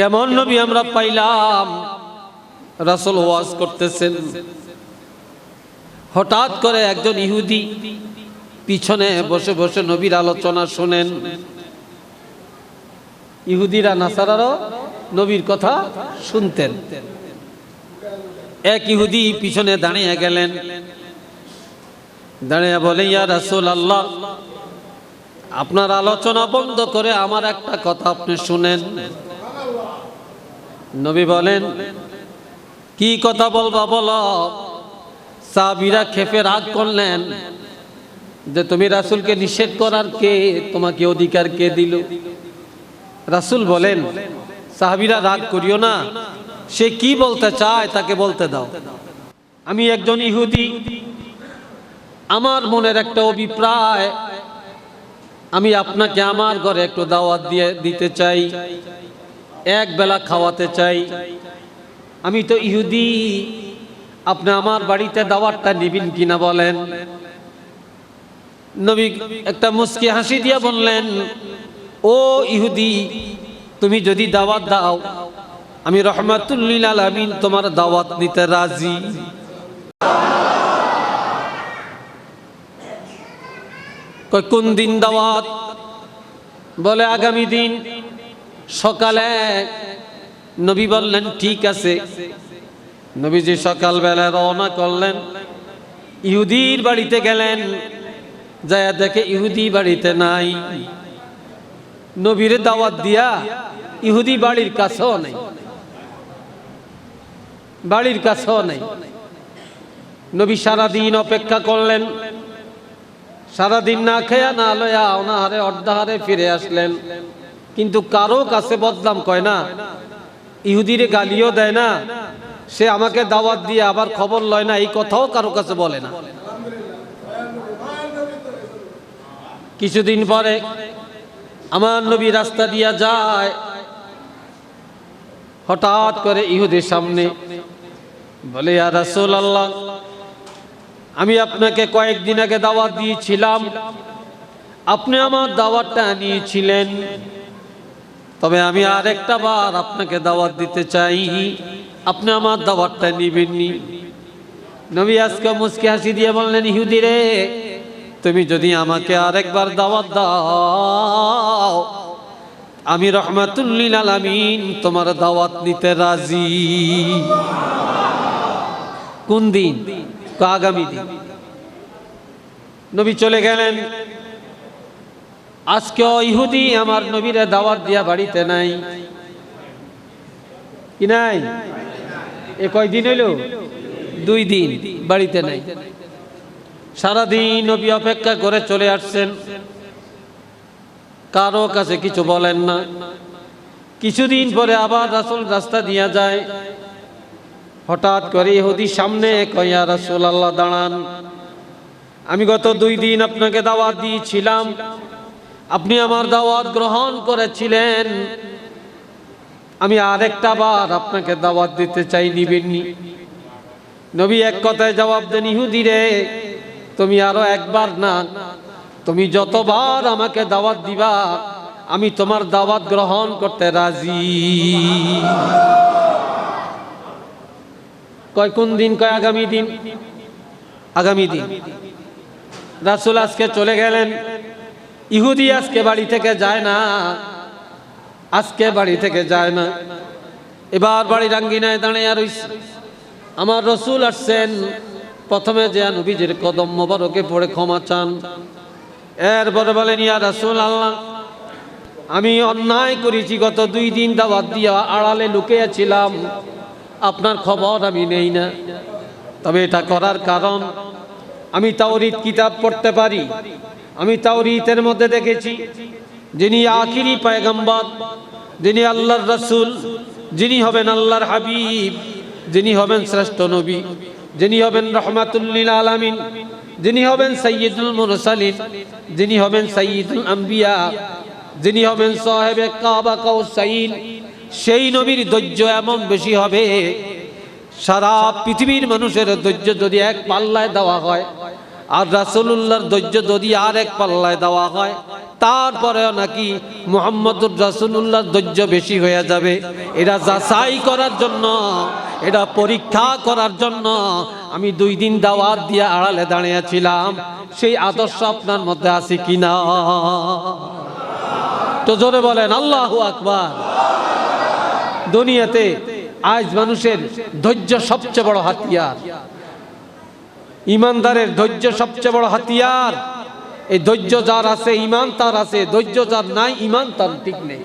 কেমন নবী আমরা পাইলাম? রাসূল ওয়াজ করতেছেন। হঠাৎ করে একজন ইহুদি পিছনে বসে বসে নবীর আলোচনা শোনেন। ইহুদিরা নাসারারও নবীর কথা শুনতেন। এক ইহুদি পিছনে দাঁড়িয়ে গেলেন। দাঁড়িয়ে বলে, ইয়া রাসূল আল্লাহ আপনার আলোচনা বন্ধ করে আমার একটা কথা আপনি শুনেন। নবী বলেন, কি কথা বলবা বলো? সাবিরা খেপে রাগ করলেন যে, তুমি রাসূলকে নিষেধ করার কে? তোমাকে অধিকার কে দিল? রাসূল বলেন, সাহাবিরা রাগ করিও না। সে কি বলতে চায় তাকে বলতে দাও। আমি একজন ইহুদি। আমার মনের একটা অভিপ্রায়, আমি আপনাকে আমার ঘরে একটু দাওয়াত দিয়ে দিতে চাই। এক বেলা খাওয়াতে চাই। আমি তো ইহুদি। আপনি আমার বাড়িতে দাওয়াতটা নিবেন কিনা বলেন। নবী একটা মুস্কি হাসি দিয়ে বললেন, ও ইহুদি, তুমি যদি দাওয়াত দাও, আমি রহমাতুল্লিল আলামিন তোমার দাওয়াত নিতে রাজি। কোন দিন দাওয়াত? বলে, আগামী দিন। সকালে নবী বললেন, ঠিক আছে। নবীজি সকালবেলা রওনা করলেন। ইহুদির বাড়িতে গেলেন। যায় দেখে ইহুদি বাড়িতে নাই। নবীর দাওয়াত দিয়া ইহুদি বাড়ির কাছেও নেই। বাড়ির কাছেও নেই। নবী সারাদিন অপেক্ষা করলেন। সারাদিন না খেয়া না লয়া অনাহারে অর্ধাহারে ফিরে আসলেন। কিন্তু কারও কাছে বদলাম কয় না। ইহুদিরে গালিও দেয় না। সে আমাকে দাওয়াত দিয়ে আবার খবর লয় না, এই কথাও কারও কাছে বলে না। কিছুদিন পরে আমার নবী রাস্তা দিয়া যায়। হঠাৎ করে ইহুদের সামনে বলে আর আল্লাহ আমি আপনাকে কয়েকদিন আগে দাওয়াত দিয়েছিলাম। আপনি আমার দাওয়াতটা নিয়েছিলেন। তবে আমি আরেকটা বার আপনাকে দাওয়াত দিতে চাই। আপনি আমার দাওয়াতটা নিবেননি। নবী আজকে মুসকে হাসি দিয়ে বললেন, ইহুদি রে, তুমি যদি আমাকে আরেকবার দাওয়াত দাও, আমি রহমাতুল্লিল আলামিন তোমার দাওয়াত নিতে রাজি। কোন দিন? আগামী দিন। নবী চলে গেলেন। আজকে ইহুদি আমার নবীরে দাওয়াত দিয়া বাড়িতে নাই। কি নাই? এ কয়দিন হইল? দুই দিন বাড়িতে নাই। সারাদিন নবী অপেক্ষা করে চলে আসছেন। কারও কাছে কিছু বলেন না। কিছুদিন পরে আবার রাসুল রাস্তা দিয়া যায়। হঠাৎ করে ইহুদির সামনে কয়া রাসুল আল্লাহ দাঁড়ান। আমি গত দুই দিন আপনাকে দাওয়াত দিয়েছিলাম। আপনি আমার দাওয়াত গ্রহণ করেছিলেন। আমি আরেকটা বার আপনাকে দাওয়াত দিতে চাই, নিবেননি। নবী এক কথায় জবাব দেন, ইহুদি রে, তুমি আরও একবার না, তুমি যতবার আমাকে দাওয়াত দিবা, আমি তোমার দাওয়াত গ্রহণ করতে রাজি। কয় কোন দিন, কয় আগামী দিন? আগামী দিন। রাসুল আজকে চলে গেলেন। ইহুদি আজকে বাড়ি থেকে যায় না। আজকে বাড়ি থেকে যায় না। এবার বাড়ির রাঙ্গিনায় দাঁড়িয়ে রইছে। আমার রসুল আসছেন। প্রথমে যে নবীজির কদম মোবারকে পড়ে ক্ষমা চান। এরপরে বলেন, ইয়া রাসুল আল্লাহ আমি অন্যায় করেছি। গত দুই দিন দাওয়াত দিয়া আড়ালে লুকিয়েছিলাম। আপনার খবর আমি নেই না। তবে এটা করার কারণ, আমি তাওরিত কিতাব পড়তে পারি। আমি তাও তাওরিতের মধ্যে দেখেছি, যিনি আখিরি পায়গম্বর, যিনি আল্লাহর রসুল, যিনি হবেন আল্লাহর হাবিব, যিনি হবেন শ্রেষ্ঠ নবী, যিনি হবেন রহমাতুল্লিল আলামিন, যিনি হবেন সৈয়দুল মুরসালিন, যিনি হবেন সৈয়দুল আম্বিয়া, যিনি হবেন সাহেবে কাবা কাউসাইন। সেই নবীর ধৈর্য এমন বেশি হবে, সারা পৃথিবীর মানুষের ধৈর্য যদি এক পাল্লায় দেওয়া হয় আর রাসূলুল্লাহর ধৈর্য যদি আর এক পাল্লায় দেওয়া হয়, তারপরেও নাকি মোহাম্মদুর রাসূলুল্লাহর ধৈর্য বেশি হয়ে যাবে। এটা যাচাই করার জন্য এটা পরীক্ষা করার জন্য। আমি দুই দিন দাওয়াত দিয়ে আড়ালে দাঁড়িয়েছিলাম, সেই আদর্শ আপনার মধ্যে আছে কিনা? তো জোরে বলেন, আল্লাহু আকবার। দুনিয়াতে আজ মানুষের ধৈর্য সবচেয়ে বড় হাতিয়ার। ইমানদারের ধৈর্য সবচেয়ে বড় হাতিয়ার। এই ধৈর্য যার আছে, ইমান তার আছে। ধৈর্য যার নাই, ইমান তার ঠিক নেই।